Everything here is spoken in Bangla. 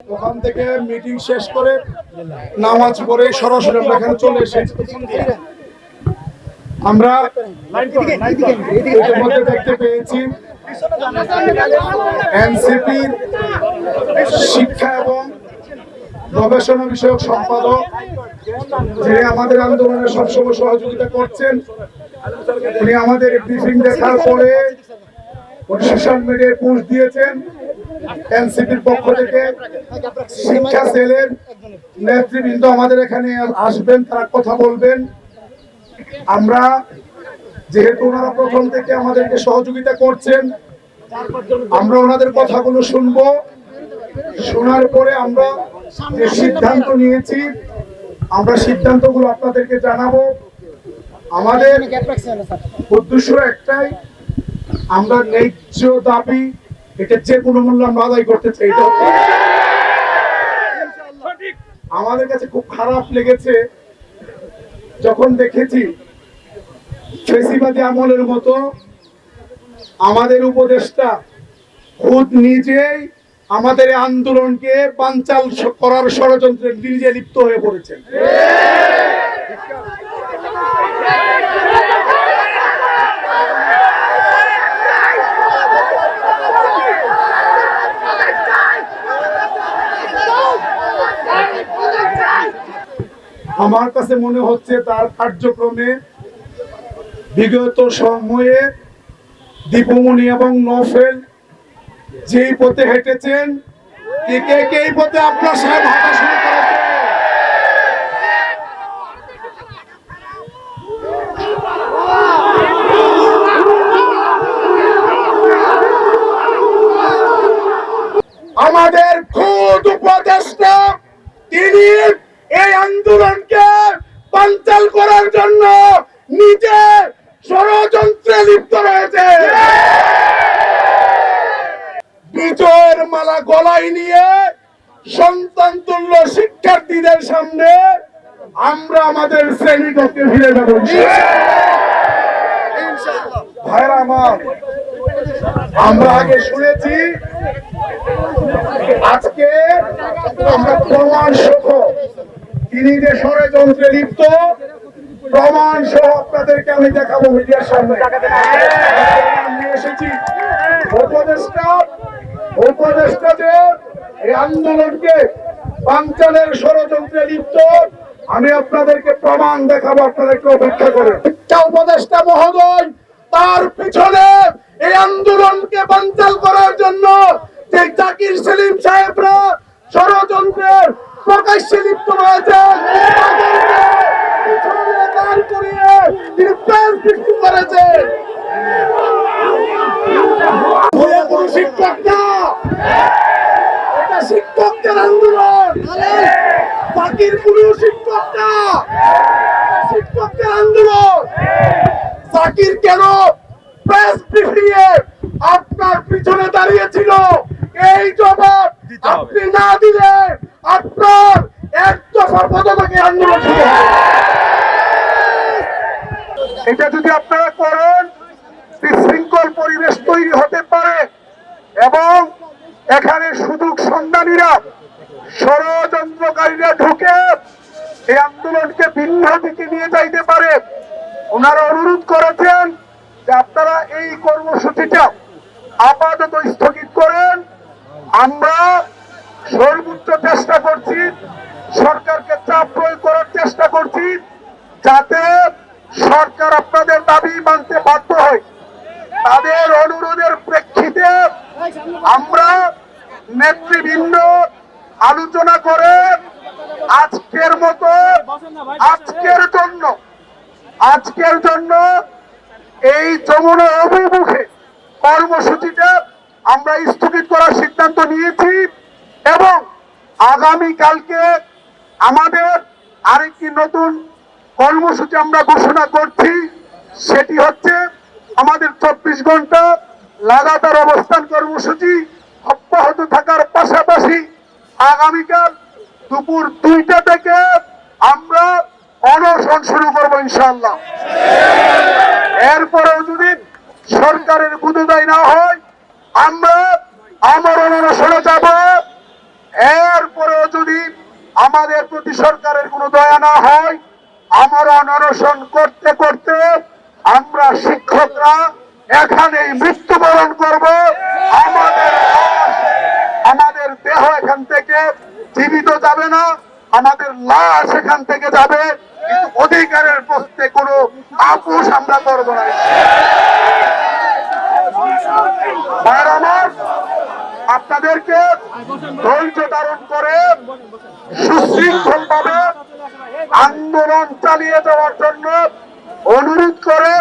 ওখান থেকে মিটিং শেষ করে নামাজ পড়ে সরাসরি আমরা এখানে চলে এসেছি। আমরা দেখতে পেয়েছি এনসিপির শিক্ষা এবং গবেষণা বিষয়ক সম্পাদক, যিনি আমাদের আন্দোলনে সবসময় সহযোগিতা করছেন। উনি আমাদের ব্রিফিং দেখার পরে উনি সোশ্যাল মিডিয়ায় পোস্ট দিয়েছেন। এনসিপির পক্ষ থেকে শিক্ষা সেলের নেতৃবৃন্দ আমাদের এখানে আসবেন, তারা কথা বলবেন। আমরা যেহেতু ওনারা প্রথম থেকে আমাদেরকে সহযোগিতা করছেন, আমরা ওনাদের কথাগুলো শুনব। শোনার পরে আমরা সিদ্ধান্ত নিয়েছি, আমরা সিদ্ধান্তগুলো আপনাদেরকে জানাব। আমাদের উদ্দেশ্য একটাই, আমরা ন্যায্য দাবি এটা যে কোনো মূল্য আমরা আদায় করতে চাই এটা আমাদের কাছে খুব খারাপ লেগেছে যখন দেখেছি ফেসিবাদী আমলের মতো আমাদের উপদেষ্টা খুদ নিজেই আমাদের আন্দোলনকে পাঞ্চাল করার ষড়যন্ত্রে নিজে লিপ্ত হয়ে পড়েছেন। আমার কাছে মনে হচ্ছে তার কার্যক্রমে বিগত সময়ে দীপমণি এবং নফেল যেই পথে হেঁটেছেন, কে কে এই পথে আপনার সাহেব হাঁটা শুরু আমাদের খুদ উপদেষ্টা তিনি এই আন্দোলনকে পাঞ্চাল করার জন্য নিজে ষড়যন্ত্রে লিপ্ত রয়েছে। বিজয়ের মালা গলায় নিয়ে সন্তান তুল্য শিক্ষার্থীদের সামনে আমরা আমাদের শ্রেণীকক্ষে ফিরে যাব। ভাইরা আমার, আমরা আগে শুনেছি, আজকে আমরা প্রমাণ তিনি যে ষড়যন্ত্রে লিপ্ত, প্রমাণ সহ আপনাদেরকে আমি দেখাবো মিডিয়ার সামনে। এসেছি উপদেষ্টা উপদেষ্টাদের এই আন্দোলনকে পাঞ্চালের ষড়যন্ত্রে লিপ্ত, আমি আপনাদেরকে প্রমাণ দেখাবো, আপনাদেরকে অপেক্ষা করে। উপদেষ্টা মহোদয়, তার পিছনে এই আন্দোলনকে বাঞ্চাল করার জন্য যে জাকির সেলিম সাহেবরা ষড়যন্ত্রের প্রকাশ্যে লিপ্ত রয়েছেন তাদেরকে পিছনে দাঁড় করিয়ে তিনি প্রেস সৃষ্টি করেছেন ওরা কোনো শিক্ষক না এটা শিক্ষকদের আন্দোলন! বাকির কোনো শিক্ষক না শিক্ষকদের আন্দোলন! জাকির কেন? প্রেস ব্রিফিংয়ে আপনার পিছনে দাঁড়িয়েছিল। এই জবাব আপনি না দিলে আপনার এক দফা পদকে আন্দোলন এটা যদি আপনারা করেন বিশৃঙ্খল পরিবেশ তৈরি হতে পারে এবং এখানে সুযোগ সন্ধানীরা ষড়যন্ত্রকারীরা ঢুকে এই আন্দোলনকে ভিন্ন দিকে নিয়ে যাইতে পারে। ওনারা অনুরোধ করেছেন যে আপনারা এই কর্মসূচিটা আপাতত স্থগিত করেন। আমরা সর্বোচ্চ চেষ্টা করছি সরকারকে চাপ প্রয়োগ করার চেষ্টা করছি যাতে সরকার আপনাদের দাবি মানতে বাধ্য হয় তাদের অনুরোধের প্রেক্ষিতে আমরা নেতৃবৃন্দ আলোচনা করে আজকের মতো, আজকের জন্য আজকের জন্য এই যমুনা অভিমুখে কর্মসূচিটা আমরা স্থগিত করার সিদ্ধান্ত নিয়েছি এবং আগামী কালকে আমাদের আরেকটি নতুন কর্মসূচি আমরা ঘোষণা করছি, সেটি হচ্ছে আমাদের চব্বিশ ঘণ্টা লাগাতার অবস্থান কর্মসূচি। অব্যাহত থাকার পাশাপাশি আগামীকাল দুপুর দুইটা থেকে আমরা অনশন শুরু করব ইনশাল্লাহ এরপরেও যদি সরকারের বুধদায় না হয়, আমরা আমরণ অনশনে যাব। এরপরেও যদি আমাদের প্রতি সরকারের কোনো দয়া না হয়, আমরা অনশন করতে করতে আমরা শিক্ষকরা এখানেই মৃত্যুবরণ করব আমাদের লাশ, আমাদের দেহ এখান থেকে জীবিত যাবে না আমাদের লাশ এখান থেকে যাবে, কিন্তু অধিকারের প্রশ্নে কোনো আপোষ আমরা করব না। আপনাদেরকে ধৈর্য ধারণ করে সুশৃঙ্খল ভাবে আন্দোলন চালিয়ে যাওয়ার জন্য অনুরোধ করে